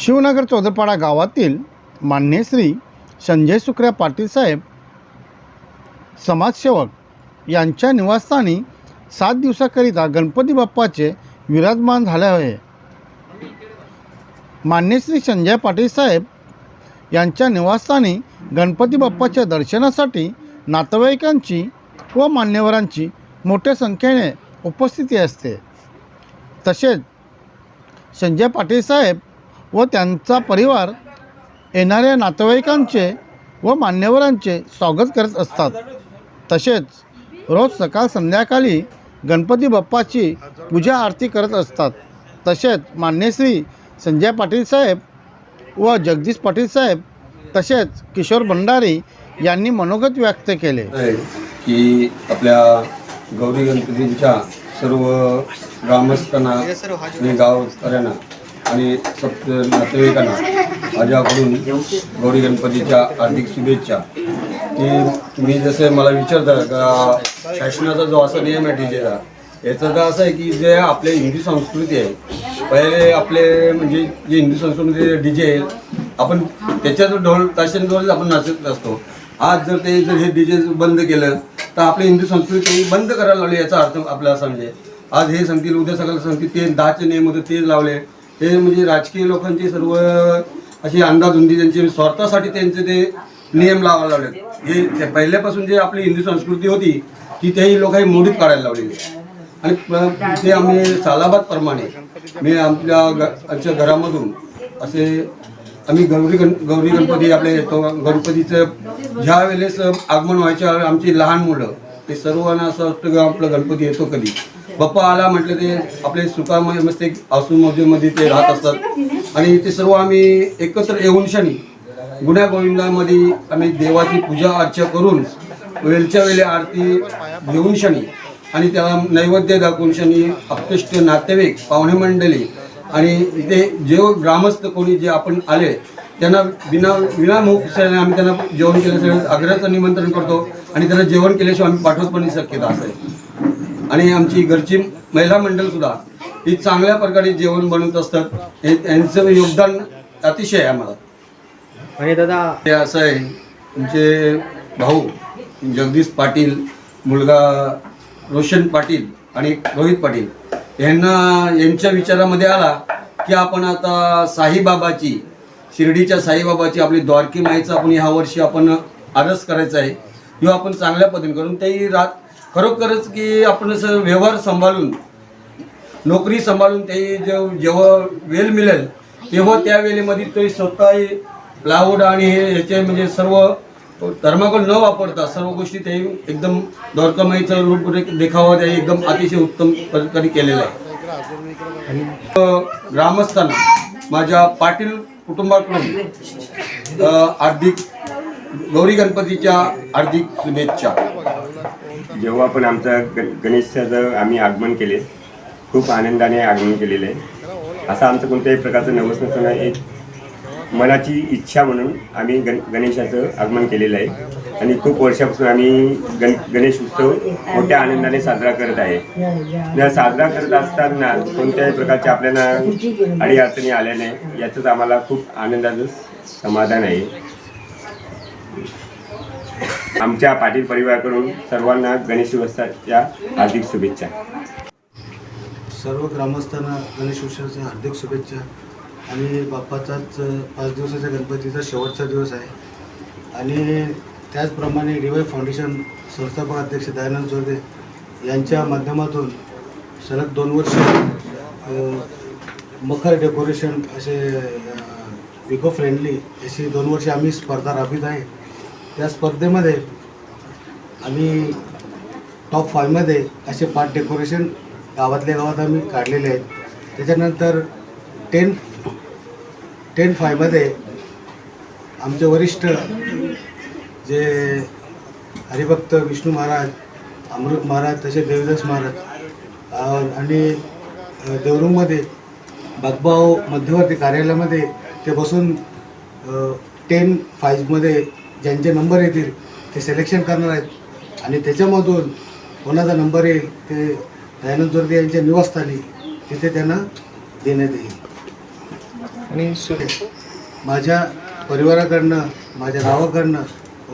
शिवनगर चौदरपाडा गावातील मान्य श्री संजय सुक्रिया पाटील साहेब समाजसेवक यांच्या निवासस्थानी सात दिवसाकरिता गणपती बाप्पाचे विराजमान झाले आहे. मान्य श्री संजय पाटील साहेब यांच्या निवासस्थानी गणपती बाप्पाच्या दर्शनासाठी नातेवाईकांची व मान्यवरांची मोठ्या संख्येने उपस्थिती असते. तसेच संजय पाटील साहेब व त्यांचा परिवार येणाऱ्या नातेवाईकांचे व मान्यवरांचे स्वागत करत असतात. तसेच रोज सकाळ संध्याकाळी गणपती बाप्पाची पूजा आरती करत असतात. तसेच मान्यश्री संजय पाटील साहेब व जगदीश पाटील साहेब तसेच किशोर भंडारी यांनी मनोगत व्यक्त केले. की आपल्या गौरी गणपतींच्या सर्व ग्रामस्थांना गावकऱ्यांना आणि सप्त नातेवाईकांना माझ्याकडून गौरी गणपतीच्या हार्दिक शुभेच्छा. की मी जसं मला विचारता का शासनाचा जो असा नियम आहे डीजेचा याचं तर असं आहे की जे आपले हिंदू संस्कृती आहे पहिले आपले म्हणजे जे हिंदू संस्कृती डीजे आहे आपण त्याच्यात ढोल ताशांद्वारेच आपण नाचत असतो. आज जर ते जर हे डीजे बंद केलं तर आपली हिंदू संस्कृती बंद करायला लावली याचा अर्थ आपल्याला समजे म्हणजे, आज हे सांगतील उद्या सकाळला सांगतील ते दहाचे नियम होते ते लावले. हे म्हणजे राजकीय लोकांची सर्व अशी अंदाधुंदी त्यांची स्वार्थासाठी त्यांचे ते नियम लावायला लावले हे पहिल्यापासून जे आपली हिंदू संस्कृती होती ती तेही लोकांनी मोडीत काढायला लावलेली. आणि ते आम्ही सालाबाद प्रमाणे मी आमच्या ग- आमच्या घरामधून असे आम्ही गौरी गण गौरी गणपती आपले येतो गणपतीचं ज्या वेळेस आगमन व्हायच्या आमची लहान मुलं ते सर्वांना असं वाटतं की आपलं गणपती येतो कधी? बाप्पा आला म्हटलं ते आपले सुखामध्ये मस्त एक आसूमध्ये ते राहत असतात. आणि ते सर्व आम्ही एकत्र येऊन शनी गुन्ह्या गोविंदामध्ये आम्ही देवाची पूजा अर्चा करून वेळच्या वेळी आरती घेऊन शनी आणि त्याला नैवेद्य दाखवून शनी अप्तिष्ट नातेवाईक पाहुणे मंडळी आणि इथे जे ग्रामस्थ कोणी जे आपण आले त्यांना विना विनामुखाने आम्ही त्यांना जेवण केल्याशिवाय आग्रहाचं निमंत्रण करतो आणि त्यांना जेवण केल्याशिवाय आम्ही पाठवत पण शक्यता असं आहे. आणि आमची घरची महिला मंडळ सुद्धा ही चांगल्या प्रकारे जेवण बनवत असतात. हे यांचं योगदान अतिशय आहे आम्हाला. आणि दादा ते असं आहे तुमचे भाऊ जगदीश पाटील मुलगा रोशन पाटील आणि रोहित पाटील यांना यांच्या विचारामध्ये आला की आपण आता साईबाबाची शिर्डीच्या साईबाबाची आपली द्वारकी माईचा आपण ह्या वर्षी आपण आरस करायचा आहे. किंवा आपण चांगल्या पद्धतीने करून तेही रात खरोखरच की आपण असं व्यवहार सांभाळून नोकरी सांभाळून ते जेव्हा जेव्हा वेळ मिळेल तेव्हा त्या वेळेमध्ये ते स्वतः प्लाऊड आणि हे याचे म्हणजे सर्व धर्माकोल न वापरता सर्व गोष्टी ते एकदम दौरकमाईचा रूप देखावा ते एकदम अतिशय उत्तम प्रकारे केलेला आहे. ग्रामस्थांना माझ्या पाटील कुटुंबाकडून अ, हार्दिक गौरी गणपतीच्या हार्दिक शुभेच्छा. जेव्हा पण आमचं ग गणेशाचं आम्ही आगमन केले खूप आनंदाने आगमन केलेलं. आहे असं आमचं कोणत्याही प्रकारचं नवस नसताना एक मनाची इच्छा म्हणून आम्ही गण गणेशाचं आगमन केलेलं आहे. आणि खूप वर्षापासून आम्ही गण गणेश उत्सव मोठ्या आनंदाने साजरा करत आहे. या साजरा करत असताना कोणत्याही प्रकारच्या आपल्याला अडीअडचणी आल्या नाही याचंच आम्हाला खूप आनंदाचं समाधान आहे. आमच्या पाटील परिवाराकडून सर्वांना गणेश उत्सवाच्या हार्दिक शुभेच्छा. सर्व ग्रामस्थांना गणेश उत्सवाच्या हार्दिक शुभेच्छा. आणि बाप्पाचाच पाच दिवसाच्या गणपतीचा शेवटचा दिवस आहे. आणि त्याचप्रमाणे रिवाय फाउंडेशन संस्थापक अध्यक्ष दयानंद जोरदे यांच्या माध्यमातून सलग दोन वर्ष मखर डेकोरेशन असे इको फ्रेंडली अशी दोन वर्ष आम्ही स्पर्धा राबवित आहे. त्या स्पर्धेमध्ये आम्ही टॉप फायमध्ये असे पाच डेकोरेशन गावातल्या गावात आम्ही काढलेले आहेत. त्याच्यानंतर टेन टेन फायमध्ये आमचे वरिष्ठ जे हरिभक्त विष्णू महाराज अमृत महाराज तसे देवदास महाराज आणि अ, देवरुंगमध्ये बागबाव मध्यवर्ती कार्यालयामध्ये ते बसून टेन फाईव्हमध्ये ज्यांचे नंबर येतील ते सिलेक्शन करणार आहेत. आणि त्याच्यामधून कोणाचा नंबर येईल ते दयानंद जोरदे यांच्या निवासस्थानी तिथे त्यांना देण्यात येईल. आणि माझ्या परिवाराकडनं माझ्या गावाकडनं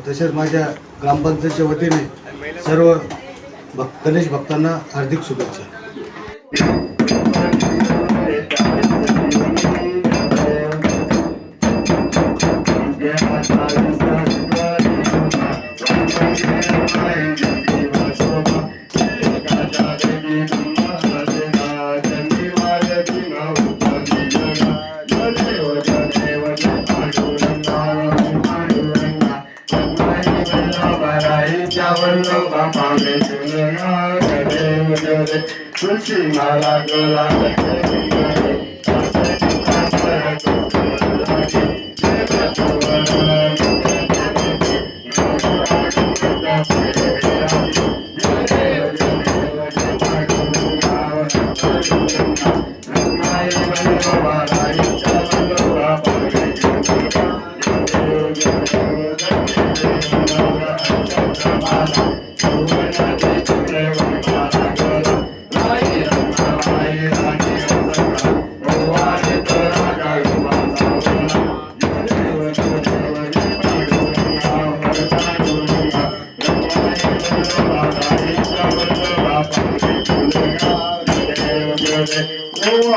तसेच माझ्या ग्रामपंचायतच्या वतीने सर्व भक् गणेश भक्तांना हार्दिक शुभेच्छा. 是马拉格拉。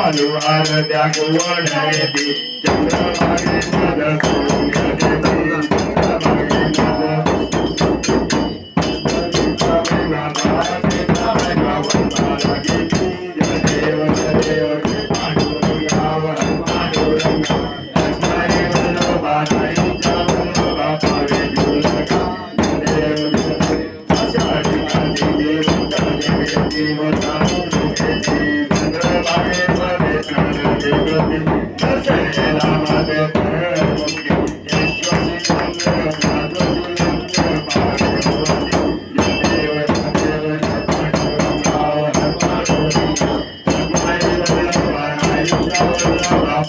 I'm a rider, I'm a rider, I'm I'm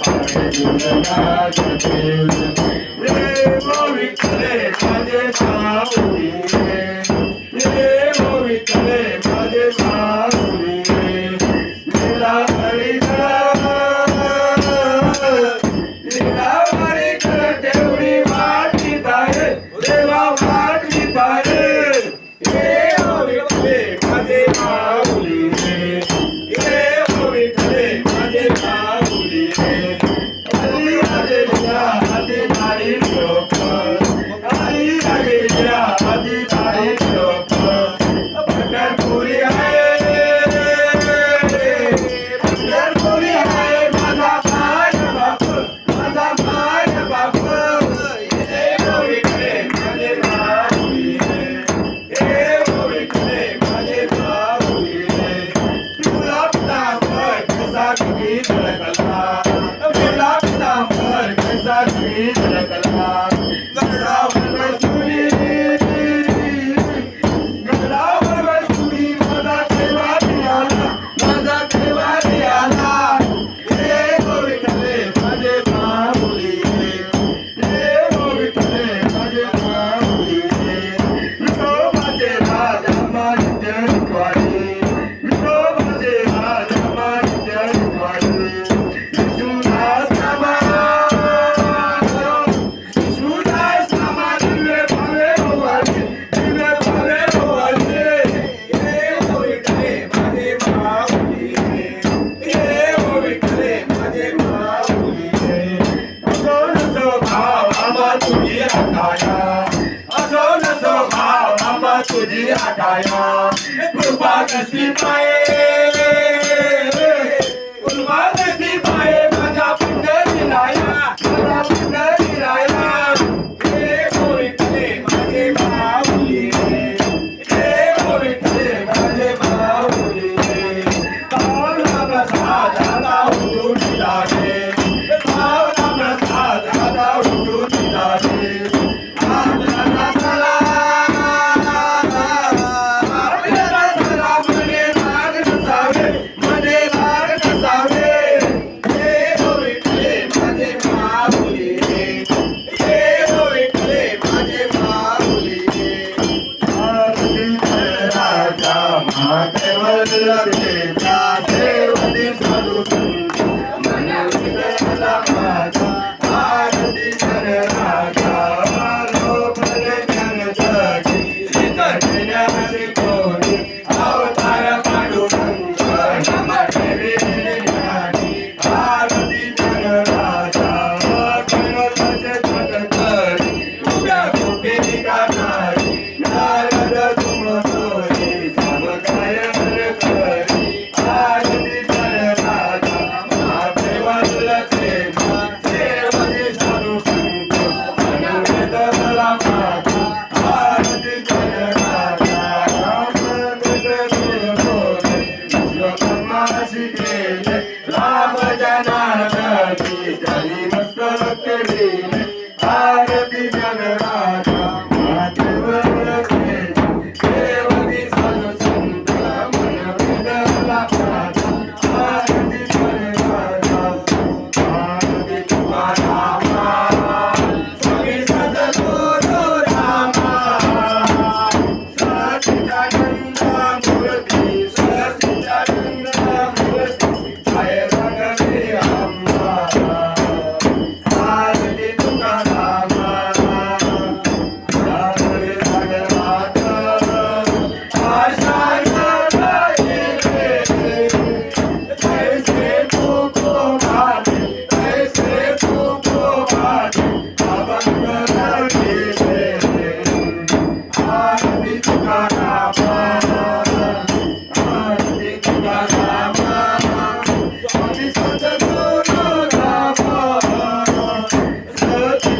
Sleep my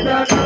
Santa